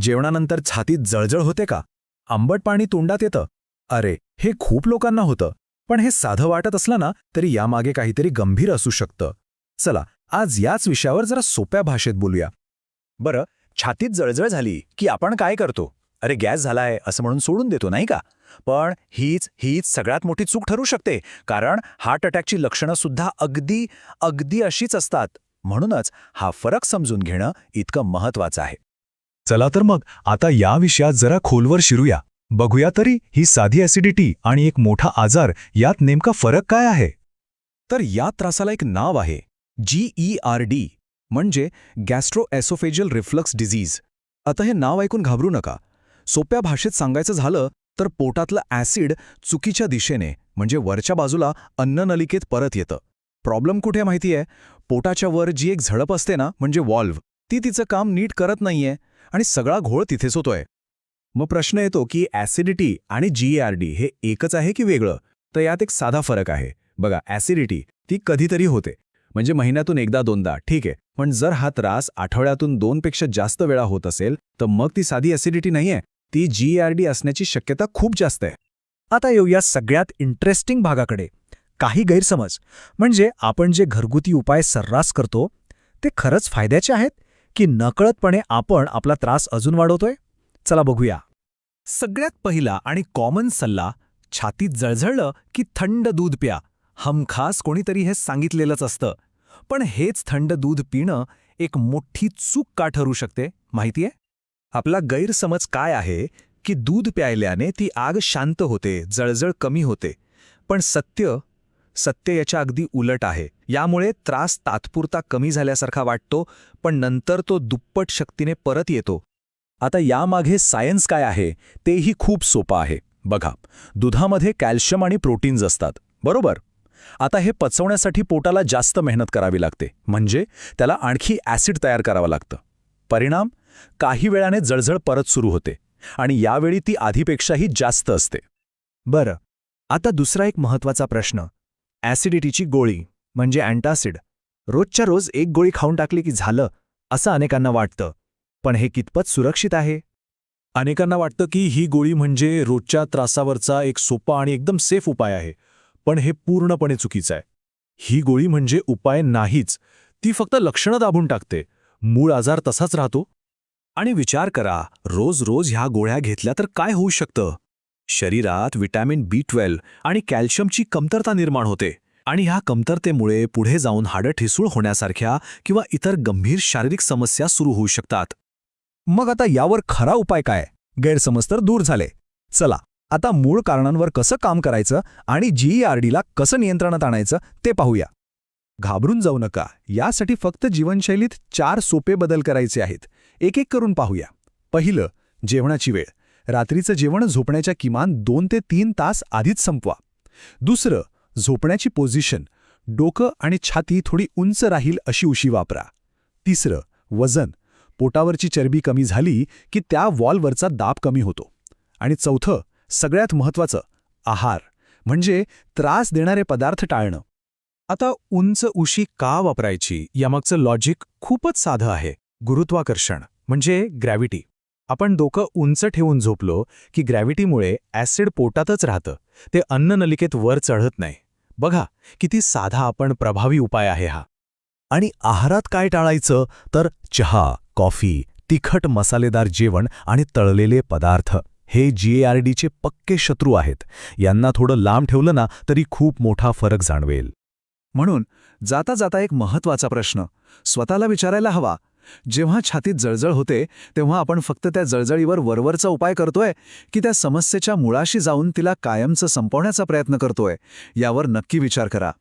जेवणानंतर छातीत जळजळ होते का? आंबट पाणी तोंडात येतं. अरे हे खूप लोकांना होतं. पण हे साधं वाटत असलं ना तरी यामागे काहीतरी गंभीर असू शकतं. चला आज याच विषयावर जरा सोप्या भाषेत बोलूया. बरं छातीत जळजळ झाली की आपण काय करतो? अरे गॅस झालाय असं म्हणून सोडून देतो नाही का? पण हीच हीच सगळ्यात मोठी चूक ठरू शकते. कारण हार्ट अटॅकची लक्षणं सुद्धा अगदी अगदी अशीच असतात. म्हणूनच हा फरक समजून घेणं इतकं महत्वाचं आहे. चला तर मग आता या विषयात जरा खोलवर शिरूया. बघूया तरी ही साधी ॲसिडिटी आणि एक मोठा आजार यात नेमका फरक काय आहे? तर या त्रासाला एक नाव आहे जी ई आर डी म्हणजे गॅस्ट्रोएसोफेजियल रिफ्लक्स डिझीज आता हे नाव ऐकून घाबरू नका. सोप्या भाषेत सांगायचं झालं तर पोटातलं ॲसिड चुकीच्या दिशेने म्हणजे वरच्या बाजूला अन्ननलिकेत परत येतं. प्रॉब्लेम कुठे माहिती आहे पोटाच्या वर जी एक झडप असते ना म्हणजे वॉल्व्ह ती तिचं काम नीट करत नाहीये. आणि सगळा घोळ तिथेच होतोय. मग प्रश्न येतो की ॲसिडिटी आणि जी आर डी हे एकच आहे की वेगळं? तर यात एक साधा फरक आहे. बघा ॲसिडिटी ती कधीतरी होते. म्हणजे महिन्यातून एकदा दोनदा ठीक आहे. पण जर हा त्रास आठवड्यातून दोनपेक्षा जास्त वेळा होत असेल तर मग ती साधी ॲसिडिटी नाहीये. ती जी आर डी असण्याची शक्यता खूप जास्त आहे. आता येऊया सगळ्यात इंटरेस्टिंग भागाकडे. काही गैरसमज. म्हणजे आपण जे घरगुती उपाय सर्रास करतो ते खरंच फायद्याचे आहेत? की नकळतपणे आपण आपला त्रास अजून वाढवतोय? चला बघूया. सगळ्यात पहिला आणि कॉमन सल्ला छातीत जळझळलं की थंड दूध प्या. हमखास कोणीतरी हे सांगितलेलंच असतं. पण हेच थंड दूध पिणं एक मोठी चूक का ठरू शकते माहितीये? आपला गैरसमज काय आहे की दूध प्यायल्याने ती आग शांत होते जळजळ कमी होते. पण सत्य सत्य याच्या अगदी उलट आहे. यामुळे त्रास तात्पुरता कमी झाल्यासारखा वाटतो पण नंतर तो दुप्पट शक्तीने परत येतो. आता यामागे सायन्स काय आहे तेही खूप सोपं आहे. बघा दुधामध्ये कॅल्शियम आणि प्रोटीन्स असतात. बरोबर? आता हे पचवण्यासाठी पोटाला जास्त मेहनत करावी लागते. म्हणजे त्याला आणखी ॲसिड तयार करावं लागतं. परिणाम? काही वेळाने जळजळ परत सुरू होते आणि यावेळी ती आधीपेक्षाही जास्त असते. बरं. आता दुसरा एक महत्त्वाचा प्रश्न. ॲसिडिटीची गोळी म्हणजे अँटासिड. रोजच्या रोज एक गोळी खाऊन टाकली की झालं असं अनेकांना वाटतं. पण हे कितपत सुरक्षित आहे? अनेकांना वाटतं की ही गोळी म्हणजे रोजच्या त्रासावरचा एक सोपा आणि एकदम सेफ उपाय आहे पण हे पूर्णपणे चुकीचं आहे. ही गोळी म्हणजे उपाय नाहीच ती फक्त लक्षणं दाबून टाकते. मूळ आजार तसाच राहतो. आणि विचार करा रोज रोज ह्या गोळ्या घेतल्या तर काय होऊ शकतं? शरीरात विटॅमिन बी ट्वेल्व आणि कॅल्शियमची कमतरता निर्माण होते. आणि ह्या कमतरतेमुळे पुढे जाऊन हाडं ठिसूळ होण्यासारख्या किंवा इतर गंभीर शारीरिक समस्या सुरू होऊ शकतात. मग आता यावर खरा उपाय काय? गैरसमज तर दूर झाले. चला आता मूळ कारणांवर कसं काम करायचं आणि जीईआरडीला कसं नियंत्रणात आणायचं ते पाहूया. घाबरून जाऊ नका. यासाठी फक्त जीवनशैलीत चार सोपे बदल करायचे आहेत. एक एक करून पाहूया. पहिलं जेवणाची वेळ. रात्रीचं जेवण झोपण्याच्या किमान दोन ते तीन तास आधीच संपवा. दुसरं झोपण्याची पोझिशन डोकं आणि छाती थोडी उंच राहील अशी उशी वापरा. तिसरं वजन पोटावरची चरबी कमी झाली की त्या वॉलवरचा दाब कमी होतो. आणि चौथं सगळ्यात महत्त्वाचं आहार म्हणजे त्रास देणारे पदार्थ टाळणं. आता उंच उशी का वापरायची यामागचं लॉजिक खूपच साधं आहे. गुरुत्वाकर्षण म्हणजे ग्रॅव्हिटी आपण डोकं उंच ठेवून झोपलो की ग्रॅव्हिटीमुळे ॲसिड पोटातच राहतं. ते अन्ननलिकेत वर चढत नाही. बघा किती साधा आपण प्रभावी उपाय आहे हा. आणि आहारात काय टाळायचं? तर चहा कॉफी तिखट मसालेदार जेवण आणि तळलेले पदार्थ. हे जीएआरडीचे पक्के शत्रू आहेत. यांना थोडं लांब ठेवलं ना तरी खूप मोठा फरक जाणवेल. म्हणून जाता जाता एक महत्त्वाचा प्रश्न. स्वतःला विचारायला हवा जेव्हा छातीत जळजळ होते तेव्हा आपण फक्त त्या जळजळीवर वरवरचा उपाय करतोय की त्या समस्येच्या मुळाशी जाऊन तिला कायमचं संपवण्याचा प्रयत्न करतोय यावर नक्की विचार करा.